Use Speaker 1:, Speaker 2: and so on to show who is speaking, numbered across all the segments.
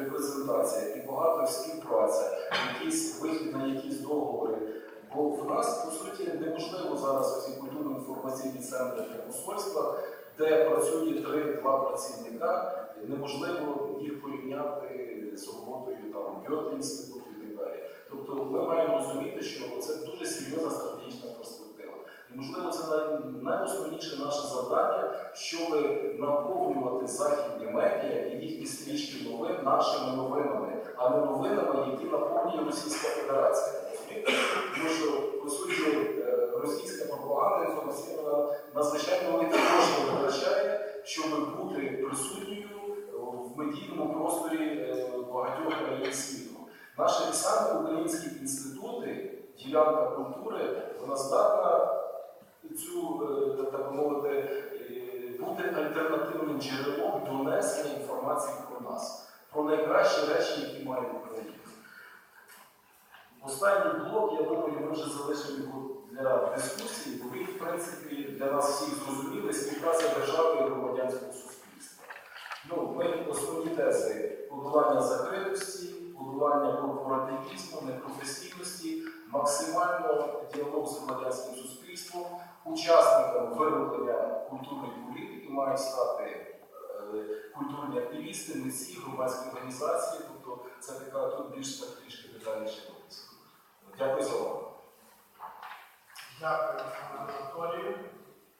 Speaker 1: репрезентація і багато співпраця, якийсь вихід на якісь договори. Бо в нас, по суті, неможливо зараз ці культурно-інформаційні центри та посольства, де працює 3-2 працівника, неможливо їх порівняти з роботою там Гьоте інституту і так далі. Тобто ми маємо розуміти, що це дуже серйозна стратегічна перспектива. І можливо, це найосновніше наше завдання, щоб наповнювати західні медіа і їхні стрічки новин нашими новинами, а не новинами, які наповнює Російська Федерація. Тому що, по суті, е, російська пропаганда інформаційна надзвичайно великі кошти витрачає, щоб бути присутньою в медійному просторі е, багатьох країн світу. Наші саме українські інститути, ділянка культури, вона здатна бути альтернативним джерелом донесення інформації про нас, про найкращі речі, які має в Останній блок, я думаю, ми вже залишимо його для дискусії, бо він, в принципі, для нас всіх зрозумілий співпраця держави і громадянського суспільства. Ну, ми основні тези подолання закритості, подолання корпоративізму, непрофесійності, максимально діалог з громадянським суспільством, учасниками вироблення культурної політики мають стати е, культурні активісти, митці, громадські організації. Тобто це така тут більш трішки детальніше описано. Дякую за увагу.
Speaker 2: Дякую, Анатолію.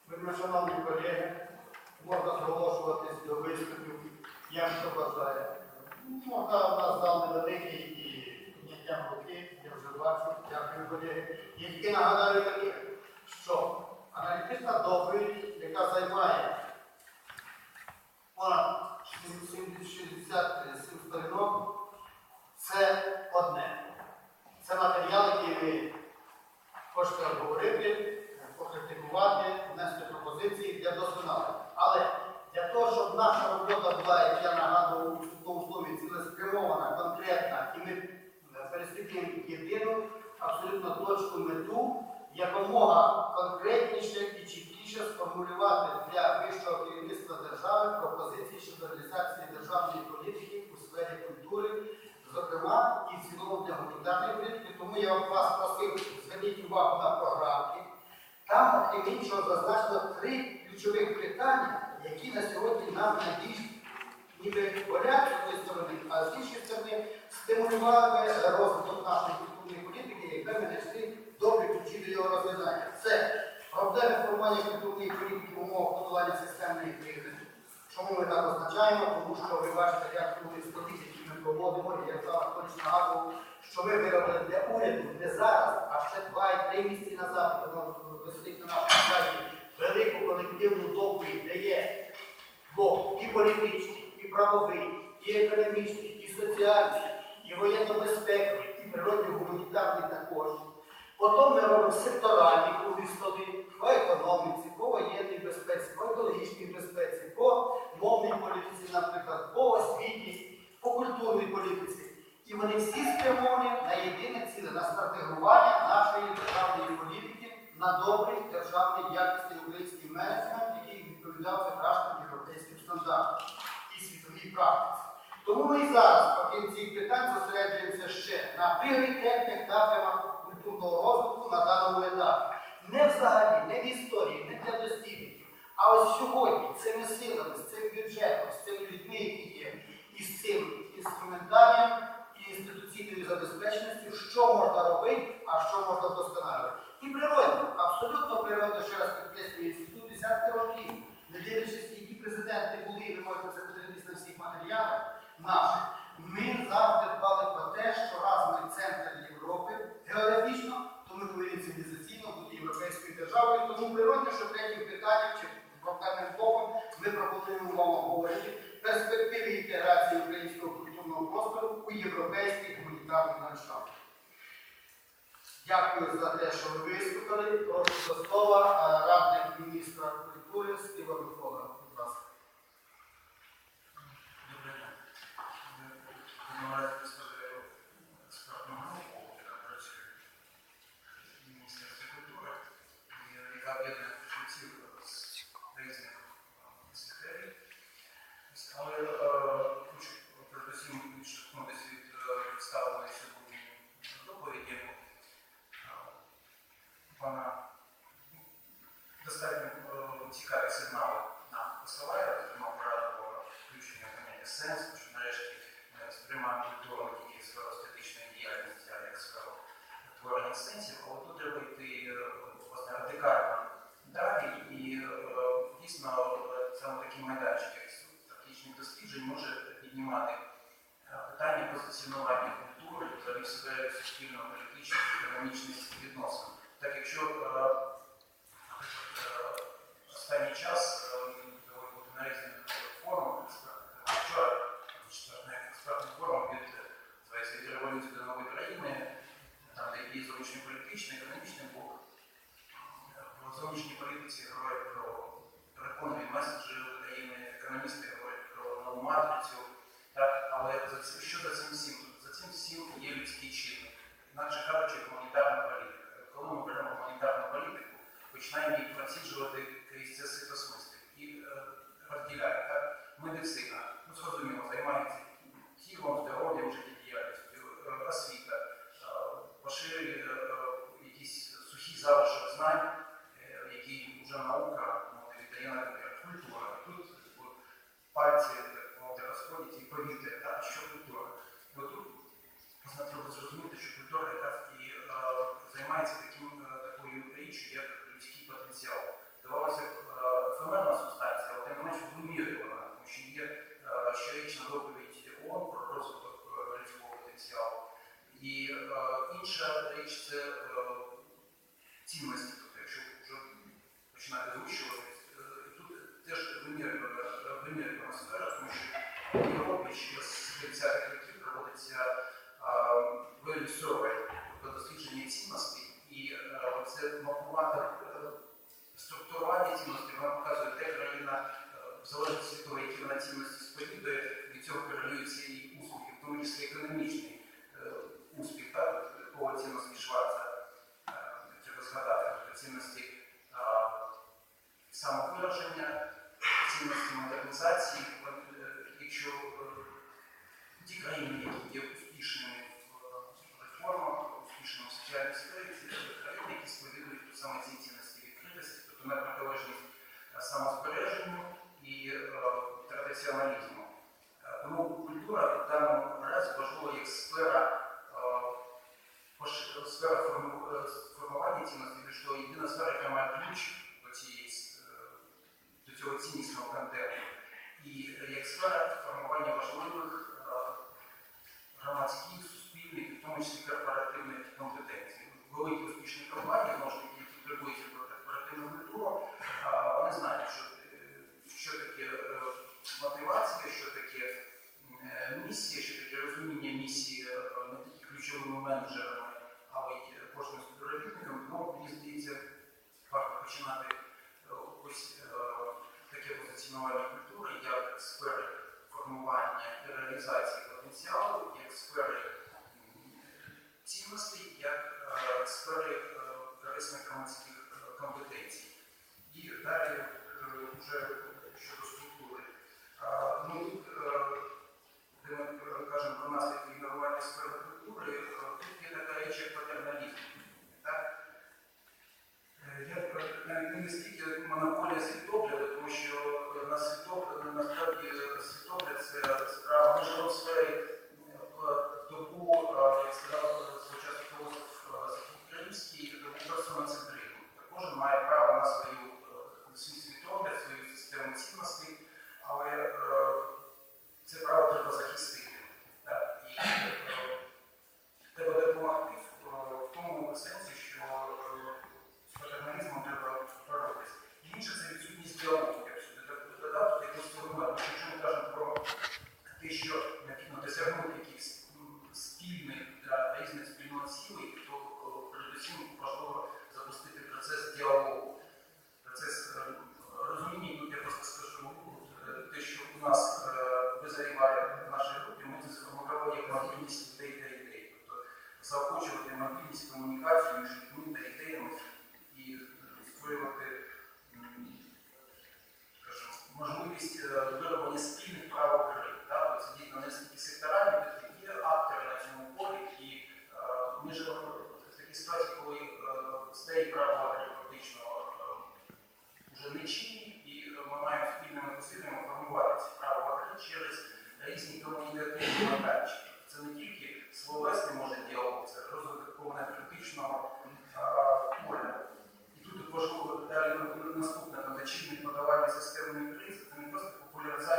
Speaker 2: Вельми шановні колеги, можна зголошуватись до виступів, як хто бажає. Можна у нас зал невеликий і підняттям руки, я вже бачу, дякую колеги. Тільки нагадаю таке, що аналітична доповідь, яка займає понад 67 сторінок, це одне. Це матеріал, який ви хочете обговорити, покритикувати, внести пропозиції для досконалення. Але для того, щоб наша робота була, як я нагадував у слові, цілеспрямована, конкретна, і ми мету, якомога конкретніше і чіткіше сформулювати для вищого керівництва держави пропозиції щодо реалізації державної політики у сфері культури, зокрема і в цілому для гуманітарної політики. Тому я вас просив, зверніть увагу на програмки. Там, окрім іншого, зазначено три ключових питання, які на сьогодні нам найбільш ніби болять з однієї сторони, а з іншої сторони стимулювали розвиток нашої культурної політики, якби ми до його. Це проблеми формування культурної політики в умовах подолання системної кризи. Чому ми так означаємо? Тому що ви бачите, як були статті, які ми проводимо, і я зараз точно нагадував, що ми виробили для уряду не зараз, а ще два і три місяці назад, воно висить на нашому сайті, велику колективну доповідь, де є блок і політичний, і правовий, і економічний, і соціальний, і воєнно-безпековий, і природно-гуманітарний також. Потім ми робимо секторальні круглі столи по економіці, по воєнній безпеці, по екологічній безпеці, по мовній політиці, наприклад, по освітній, по культурній політиці. І вони всі спрямовані на єдине ціле, на стратегування нашої державної політики, на добрий державний якісний український менеджмент, який відповідав прекрасним європейським стандартам і світовій практиці. Тому ми і зараз, окрім цих питань, зосереджуємося ще на пріоритетних напрямах культурного розвитку на даному етапі. Не взагалі, не в історії, не для дослідників. А ось сьогодні цими силами, з цим бюджетом, з цими людьми, які є, і з цим інструментарієм і інституційною забезпеченістю, що можна робити, а що можна вдосконалювати. І природно, абсолютно природно, ще раз підкреслюю, інститут десятки років, не дивлячись, які президенти були, ви можете це подивитися на всіх матеріалах наших, ми завжди дбали про те, що раз ми центр Європи географічно, то ми повинні цивілізаційно бути європейською державою. Тому природно, що третім питанням чи проблемним блоком ми пропонуємо вам обговорити перспективи інтеграції українського культурного простору у європейський ландшафт. Дякую за те, що ви виступили. Прошу до слова е, радник міністра культури Стива
Speaker 3: спільно політичних, економічних професіоналізму. Е, тому культура в даному разі важлива як сфера е, сфера е, формування цінностей, що єдина сфера, яка має ключ до, цієї, до цього ціннісного контенту. І як сфера формування важливих громадських, суспільних, в тому числі корпоративних компетенцій. Великі успішні компанії можуть Якщо необхідно досягнути якихось спільних для різних спільнот цілей, то передусім важливо запустити процес діалогу, процес е, розуміння. Тут я просто скажу ну, те, що у нас е, визріває в нашій групі, ми це сформували як мобільність людей та ідей. Тобто заохочувати мобільність комунікації між людьми та ідеями і створювати можливість е, вироблення спільних. використовувати наступне подачі подавання системної кризи, не просто популяризація.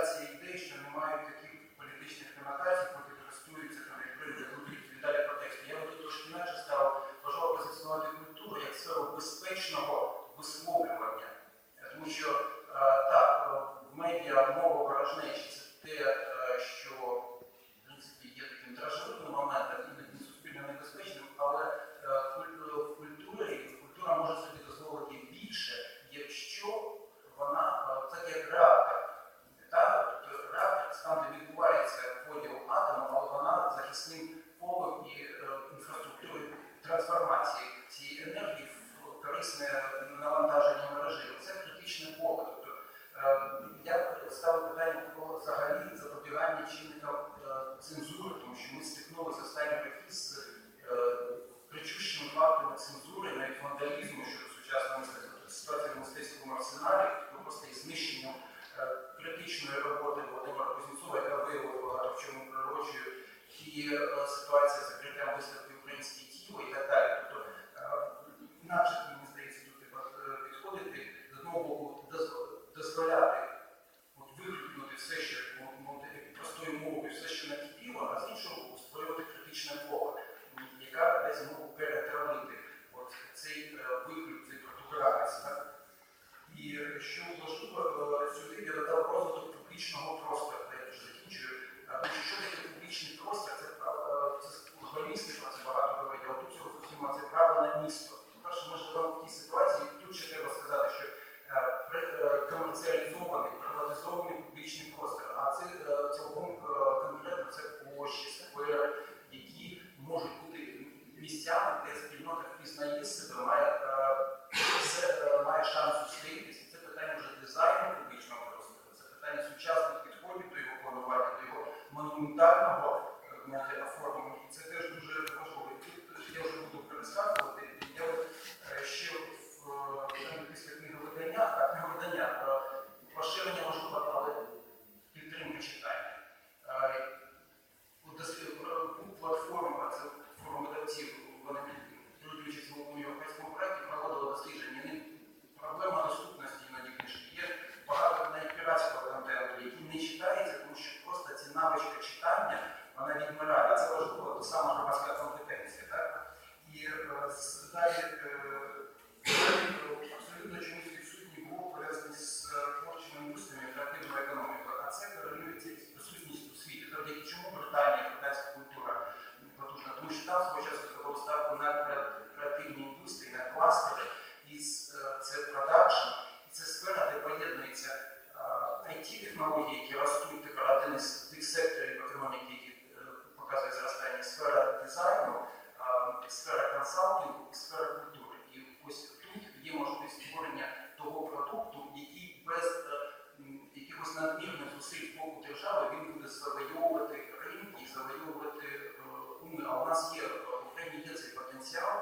Speaker 3: ансамблів у сфері культури. І ось тут є можливість створення того продукту, який без е, якихось надмірних зусиль боку держави він буде завойовувати ринки, завойовувати е, уми. А у нас є е, в Україні є цей потенціал,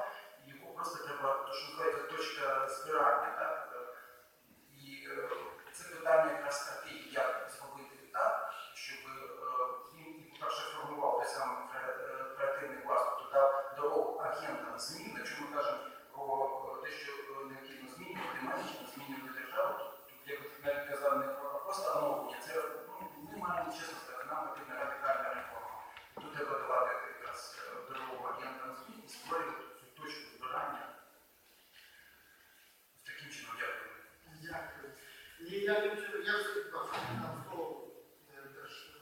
Speaker 3: його просто треба, що називається точка збирання.